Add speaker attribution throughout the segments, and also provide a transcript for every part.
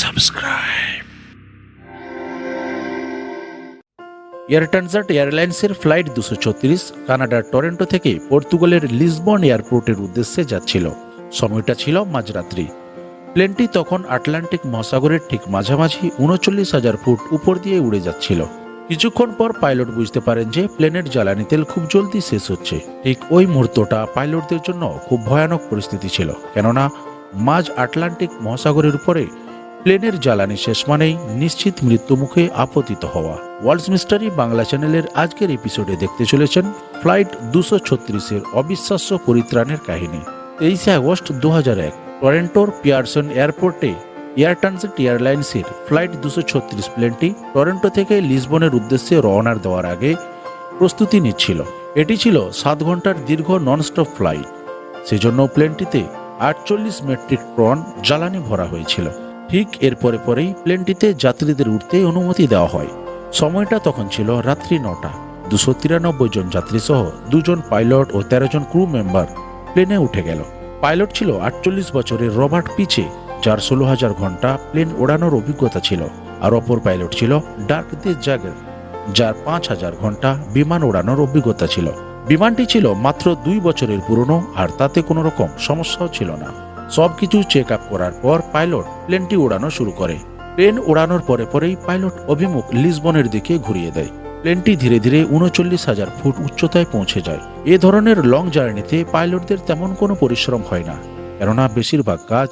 Speaker 1: Subscribe air ট্রানজাট এয়ারলাইন্সের flight দুশো ছত্রিশ কানাডার টরেন্টো থেকে পর্তুগালের লিসবন এয়ারপোর্টের উদ্দেশ্যে যাচ্ছিল। সময়টা ছিল মাঝরাত্রি। প্লেনটি তখন আটলান্টিক মহাসাগরের ঠিক মাঝামাঝি উনচল্লিশ হাজার ফুট উপর দিয়ে উড়ে যাচ্ছিল। কিছুক্ষণ পর পাইলট বুঝতে পারেন যে প্লেনের জ্বালানি তেল খুব জলদি শেষ হচ্ছে। ঠিক ওই মুহূর্তটা পাইলটদের জন্য খুব ভয়ানক পরিস্থিতি ছিল। কেননা মাঝ আটলান্টিক মহাসাগরের উপরে প্লেনের জ্বালানি শেষ মানেই নিশ্চিত মৃত্যুমুখে আপতিত হওয়া। ওয়ার্ল্ডস মিস্টারি বাংলা চ্যানেলের আজকের এপিসোডে দেখতে চলেছেন ফ্লাইট দুশো ছত্রিশের অবিশ্বাস্য পরিত্রাণের কাহিনী। তেইশে আগস্ট দু এক, টরেন্টোর পিয়ারসন এয়ারপোর্টে এয়ার ট্রানজিট এয়ারলাইন্সের ফ্লাইট দুশো ছত্রিশ প্লেনটি টরেন্টো থেকে লিসবনের উদ্দেশ্যে রওনার দেওয়ার আগে প্রস্তুতি নিচ্ছিল। এটি ছিল সাত ঘণ্টার দীর্ঘ ননস্টপ ফ্লাইট। সেজন্য প্লেনটিতে আটচল্লিশ মেট্রিক টন জ্বালানি ভরা হয়েছিল। ঠিক এর পরে পরেই প্লেনটিতে যাত্রীদের উঠতে অনুমতি দেওয়া হয়। সময়টা তখন ছিল রাত্রি নটা। দুশো তিরানব্বই জন যাত্রী সহ দুজন পাইলট ও তেরো জন ক্রু মেম্বার প্লেনে উঠে গেল। পাইলট ছিল আটচল্লিশ বছরের রবার্ট পিচে, যার ষোলো হাজার ঘণ্টা প্লেন ওড়ানোর অভিজ্ঞতা ছিল, আর অপর পাইলট ছিল ডার্ক দে জাগের, যার পাঁচ হাজার ঘণ্টা বিমান ওড়ানোর অভিজ্ঞতা ছিল। বিমানটি ছিল মাত্র দুই বছরের পুরনো, আর তাতে কোনো রকম সমস্যাও ছিল না। সবকিছু চেক আপ করার পর পাইলট প্লেনটি ওড়ানো শুরু করে। প্লেন ওড়ানোর পরে পরেই পাইলট অভিমুখ লিসবনের দিকে ঘুরিয়ে দেয়। প্লেনটি ধীরে ধীরে উনচল্লিশ হাজার ফুট উচ্চতায় পৌঁছে যায়। এ ধরনের লং জার্নিতে পাইলটদের তেমন কোনো পরিশ্রম হয় না, কেননা বেশিরভাগ কাজ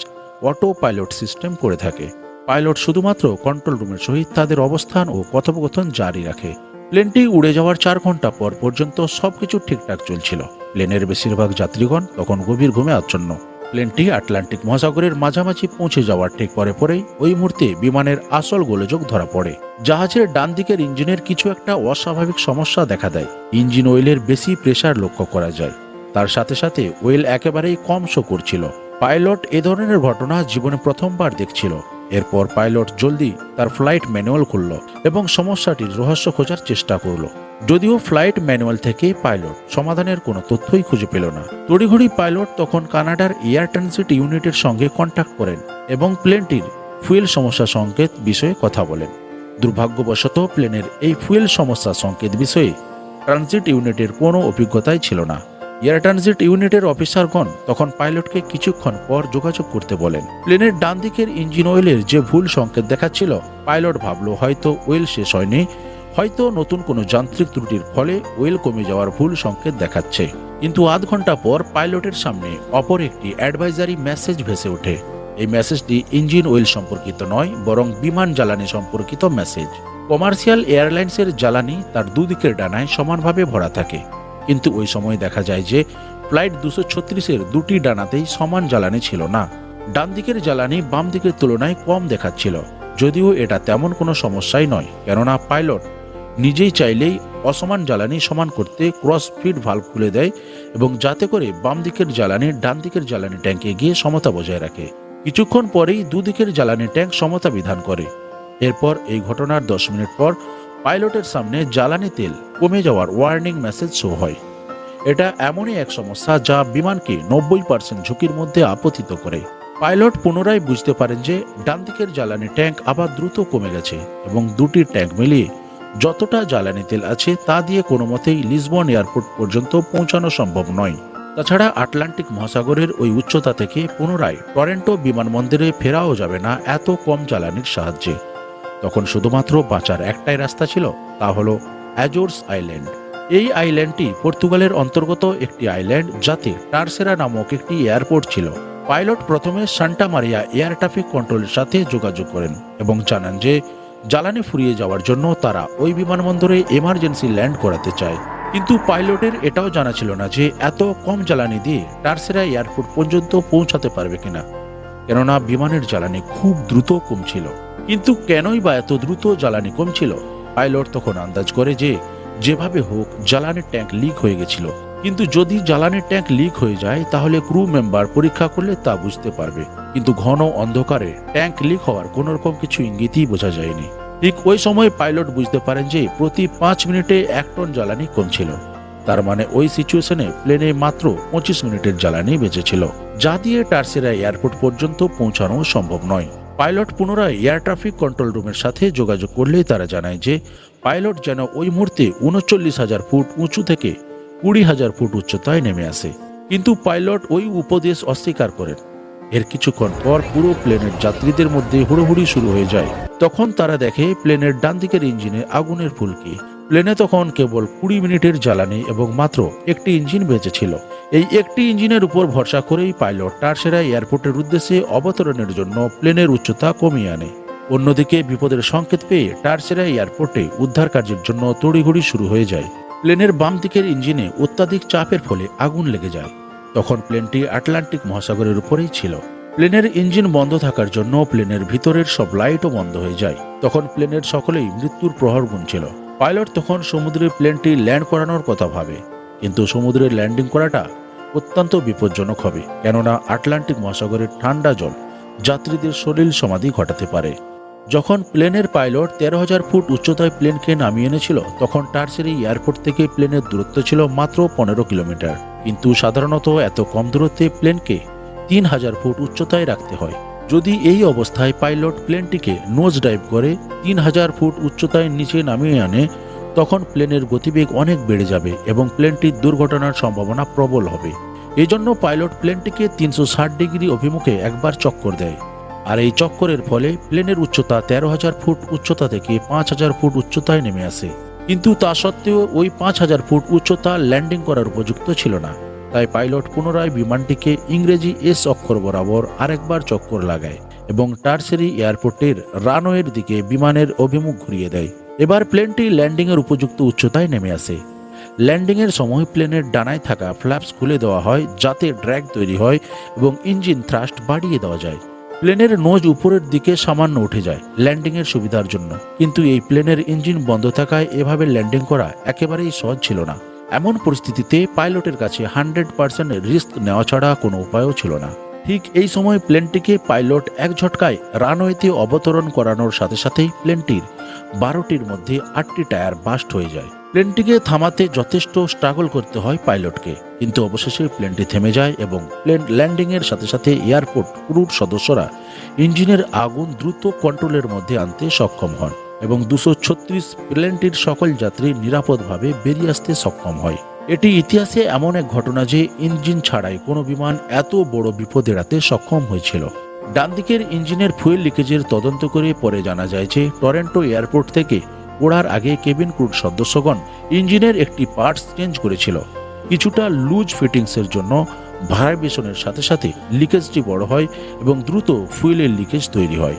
Speaker 1: অটো পাইলট সিস্টেম করে থাকে। পাইলট শুধুমাত্র কন্ট্রোল রুমের সহিত তাদের অবস্থান ও কথোপকথন জারি রাখে। প্লেনটি উড়ে যাওয়ার চার ঘণ্টা পর পর্যন্ত সবকিছু ঠিকঠাক চলছিল। প্লেনের বেশিরভাগ যাত্রীগণ তখন গভীর ঘুমে আচ্ছন্ন। প্লেনটি আটলান্টিক মহাসাগরের মাঝামাঝি পৌঁছে যাওয়ার ঠিক পরে পরেই ওই মুহূর্তে বিমানের আসল গোলযোগ ধরা পড়ে। জাহাজের ডান দিকের ইঞ্জিনের কিছু একটা অস্বাভাবিক সমস্যা দেখা দেয়। ইঞ্জিন অয়েলের বেশি প্রেসার লক্ষ্য করা যায়। তার সাথে সাথে ওয়েল একেবারেই কম শো করছিল পাইলট এ ধরনের ঘটনা জীবনে প্রথমবার দেখছিল। এরপর পাইলট জলদি তার ফ্লাইট ম্যানুয়াল খুলল এবং সমস্যাটির রহস্য খোঁজার চেষ্টা করল। যদিও ফ্লাইট ম্যানুয়াল থেকে পাইলট, সমাধানের কোনো তথ্যই খুঁজে পেল না। তড়িঘড়ি পাইলট তখন কানাডার এয়ার ট্রানজিট ইউনিটের সঙ্গে কন্ট্যাক্ট করেন এবং প্লেনটির ফুয়েল সমস্যা সংকেত বিষয়ে কথা বলেন। দুর্ভাগ্যবশত প্লেনের এই ফুয়েল সমস্যা সংকেত বিষয়ে ট্রানজিট ইউনিটের কোনো অভিজ্ঞতাই ছিল না। এয়ার ট্রানজিট ইউনিটের অফিসারগণ তখন পাইলটকে কিছুক্ষণ পর যোগাযোগ করতে বলেন। প্লেনের ডান দিকের ইঞ্জিন অয়েলের যে ভুল সংকেত দেখাচ্ছিল, পাইলট ভাবল হয়তো ওয়েল শেষ হয়নি হয়তো নতুন কোনো যান্ত্রিক ত্রুটির ফলে ওয়েল কমে যাওয়ার ভুল সংকেত দেখাচ্ছে। কিন্তু আধ ঘণ্টা পর পাইলটের সামনে অপর একটি অ্যাডভাইজারি মেসেজ ভেসে ওঠে। এই মেসেজটি ইঞ্জিন ওয়েল সম্পর্কিত নয়, বরং বিমান জ্বালানি সম্পর্কিত মেসেজ। কমার্শিয়াল এয়ারলাইন্সের জ্বালানি তার দুদিকের ডানায় সমানভাবে ভরা থাকে। কিন্তু ওই সময় দেখা যায় যে ফ্লাইট দুশো ছত্রিশের দুটি ডানাতেই সমান জ্বালানি ছিল না। ডান দিকের জ্বালানি বাম দিকের তুলনায় কম দেখাচ্ছিল, যদিও এটা তেমন কোনো সমস্যাই নয়, কেননা পাইলট নিজেই চাইলেই অসমান জ্বালানি সমান করতে ক্রস ফিড ভাল্ব খুলে দেয় এবং যাতে করে বাম দিকের জ্বালানি ডান দিকের জ্বালানি ট্যাঙ্কে গিয়ে সমতা বজায় রাখে। কিছুক্ষণ পরেই দুদিকের জ্বালানি ট্যাঙ্ক সমতা বিধান করে। এরপর এই ঘটনার দশ মিনিট পর পাইলটের সামনে জ্বালানি তেল কমে যাওয়ার ওয়ার্নিং মেসেজ শো হয়। এটা এমনই এক সমস্যা যা বিমানকে নব্বই পার্সেন্ট ঝুঁকির মধ্যে আপতিত করে। পাইলট পুনরায় বুঝতে পারেন যে ডান দিকের জ্বালানি ট্যাঙ্ক আবার দ্রুত কমে গেছে এবং দুটি ট্যাঙ্ক মিলিয়ে যতটা জ্বালানি তেল আছে তা দিয়ে কোনো মতেই লিসবন এয়ারপোর্ট পর্যন্ত পৌঁছানো সম্ভব নয়। তাছাড়া আটলান্টিক মহাসাগরের ওই উচ্চতা থেকে পুনরায় টরেন্টো বিমানবন্দরে ফেরাও যাবে না এত কম জ্বালানির সাহায্যে। তখন শুধুমাত্র বাঁচার একটাই রাস্তা ছিল, তা হলো অ্যাজোর্স আইল্যান্ড। এই আইল্যান্ডটি পর্তুগালের অন্তর্গত একটি আইল্যান্ড যাতে টারসেরা নামক একটি এয়ারপোর্ট ছিল। পাইলট প্রথমে সান্টা মারিয়া এয়ার ট্রাফিক কন্ট্রোলের সাথে যোগাযোগ করেন এবং জানান যে জ্বালানি ফুরিয়ে যাওয়ার জন্য তারা ওই বিমানবন্দরে এমার্জেন্সি ল্যান্ড করাতে চায়। কিন্তু পাইলটের এটাও জানা ছিল না যে এত কম জ্বালানি দিয়ে টার্সেরা এয়ারপোর্ট পর্যন্ত পৌঁছাতে পারবে কিনা। কেননা বিমানের জ্বালানি খুব দ্রুত কমছিল। কিন্তু কেনই বা এত দ্রুত জ্বালানি কমছিল? পাইলট তখন আন্দাজ করে যে যেভাবে হোক জ্বালানির ট্যাঙ্ক লিক হয়ে গেছিল। কিন্তু যদি জ্বালানির ট্যাঙ্ক লিক হয়ে যায়, তাহলে ক্রু মেম্বার পরীক্ষা করলে তা বুঝতে পারবে। কিন্তু ঘন অন্ধকারে ট্যাঙ্ক লিক হওয়ার কোনো রকম কিছু ইঙ্গিতই বোঝা যায়নি। ঠিক ওই সময় পাইলট বুঝতে পারেন যে, প্রতি পাঁচ মিনিটে এক টন জ্বালানি কমছিল। তার মানে ওই সিচুয়েশনে প্লেনে মাত্র পঁচিশ মিনিটের জ্বালানি বেঁচেছিল, যা দিয়ে টার্সেরা এয়ারপোর্ট পর্যন্ত পৌঁছানো সম্ভব নয়। পাইলট পুনরায় এয়ার ট্রাফিক কন্ট্রোল রুমের সাথে যোগাযোগ করলেই তারা জানায় যে, পাইলট যেন ওই মুহূর্তে উনচল্লিশ হাজার ফুট উঁচু থেকে কুড়ি হাজার ফুট উচ্চতায় নেমে আসে। কিন্তু পাইলট ওই উপদেশ অস্বীকার করেন। এর কিছুক্ষণ পর পুরো প্লেনের যাত্রীদের মধ্যে হুড়োহুড়ি শুরু হয়ে যায়। তখন তারা দেখে প্লেনের ডান দিকের ইঞ্জিনে আগুনের ফুলকি। প্লেনে তখন কেবল কুড়ি মিনিটের জ্বালানি এবং মাত্র একটি ইঞ্জিন বেঁচে ছিল। এই একটি ইঞ্জিনের উপর ভরসা করেই পাইলট টারসেরা এয়ারপোর্টের উদ্দেশ্যে অবতরণের জন্য প্লেনের উচ্চতা কমিয়ে আনে। অন্যদিকে বিপদের সংকেত পেয়ে টারসেরা এয়ারপোর্টে উদ্ধার কার্যের জন্য তড়িঘড়ি শুরু হয়ে যায়। প্লেনের বাম দিকের ইঞ্জিনে অত্যাধিক চাপের ফলে আগুন লেগে যায়। তখন প্লেনটি আটলান্টিক মহাসাগরের উপরেই ছিল। প্লেনের ইঞ্জিন বন্ধ থাকার জন্য প্লেনের ভিতরের সব লাইটও বন্ধ হয়ে যায়। তখন প্লেনের সকলেই মৃত্যুর প্রহর গুনছিল। পাইলট তখন সমুদ্রে প্লেনটি ল্যান্ড করানোর কথা ভাবে। কিন্তু সমুদ্রে ল্যান্ডিং করাটা অত্যন্ত বিপজ্জনক হবে। কেননা আটলান্টিক মহাসাগরের ঠান্ডা জল যাত্রীদের শরীর সমাধি ঘটাতে পারে। যখন প্লেনের পাইলট তেরো হাজার ফুট উচ্চতায় প্লেনকে নামিয়ে এনেছিল, তখন টার্সেরি এয়ারপোর্ট থেকে প্লেনের দূরত্ব ছিল মাত্র পনেরো কিলোমিটার। কিন্তু সাধারণত এত কম দূরত্বে প্লেনকে তিন হাজার ফুট উচ্চতায় রাখতে হয়। যদি এই অবস্থায় পাইলট প্লেনটিকে নোজ ডাইভ করে তিন হাজার ফুট উচ্চতায় নিচে নামিয়ে আনে, তখন প্লেনের গতিবেগ অনেক বেড়ে যাবে এবং প্লেনটির দুর্ঘটনার সম্ভাবনা প্রবল হবে। এজন্য পাইলট প্লেনটিকে তিনশো ষাট ডিগ্রি অভিমুখে একবার চক্কর দেয়। আর এই চক্করের ফলে প্লেনের উচ্চতা তেরো হাজার ফুট উচ্চতা থেকে পাঁচ হাজার ফুট উচ্চতায় নেমে আসে। কিন্তু তা সত্ত্বেও ওই পাঁচ হাজার ফুট উচ্চতা ল্যান্ডিং করার উপযুক্ত ছিল না। তাই পাইলট পুনরায় বিমানটিকে ইংরেজি এস অক্ষর বরাবর আরেকবার চক্কর লাগায় এবং টার্সেরি এয়ারপোর্টের রানওয়ের দিকে বিমানের অভিমুখ ঘুরিয়ে দেয়। এবার প্লেনটি ল্যান্ডিংয়ের উপযুক্ত উচ্চতায় নেমে আসে। ল্যান্ডিংয়ের সময় প্লেনের ডানায় থাকা ফ্ল্যাপস খুলে দেওয়া হয় যাতে ড্র্যাগ তৈরি হয় এবং ইঞ্জিন থ্রাস্ট বাড়িয়ে দেওয়া যায়। প্লেনের নোজ উপরের দিকে সামান্য উঠে যায় ল্যান্ডিংয়ের সুবিধার জন্য। কিন্তু এই প্লেনের ইঞ্জিন বন্ধ থাকায় এভাবে ল্যান্ডিং করা একেবারেই সহজ ছিল না। এমন পরিস্থিতিতে পাইলটের কাছে হান্ড্রেড পার্সেন্ট রিস্ক নেওয়া ছাড়া কোনো উপায়ও ছিল না। ঠিক এই সময় প্লেনটিকে পাইলট এক ঝটকায় রানওয়েতে অবতরণ করানোর সাথে সাথেই প্লেনটির বারোটির মধ্যে আটটি টায়ার বাস্ট হয়ে যায়। প্লেনটিকে থামাতে যথেষ্ট স্ট্রাগল করতে হয় পাইলটকে, কিন্তু অবশেষে প্লেনটি থেমে যায় এবং প্লেন ল্যান্ডিংয়ের সাথে সাথে এয়ারপোর্ট ক্রুর সদস্যরা ইঞ্জিনের আগুন দ্রুত কন্ট্রোলের মধ্যে আনতে সক্ষম হন এবং দুশো ছত্রিশ প্লেনটির সকল যাত্রী নিরাপদভাবে বেরিয়ে আসতে সক্ষম হয়। এটি ইতিহাসে এমন এক ঘটনা যে ইঞ্জিন ছাড়াই কোনো বিমান এত বড় বিপদ এড়াতে সক্ষম হয়েছিল। ডান দিকের ইঞ্জিনের ফুয়েল লিকেজের তদন্ত করে পরে জানা যায় যে টরেন্টো এয়ারপোর্ট থেকে ওড়ার আগে কেবিন ক্রুর সদস্যগণ ইঞ্জিনের একটি পার্টস চেঞ্জ করেছিল। কিছুটা লুজ ফিটিংসের জন্য ভাইব্রেশনের সাথে সাথে লিকেজটি বড় হয় এবং দ্রুত ফুয়েলের লিকেজ তৈরি হয়।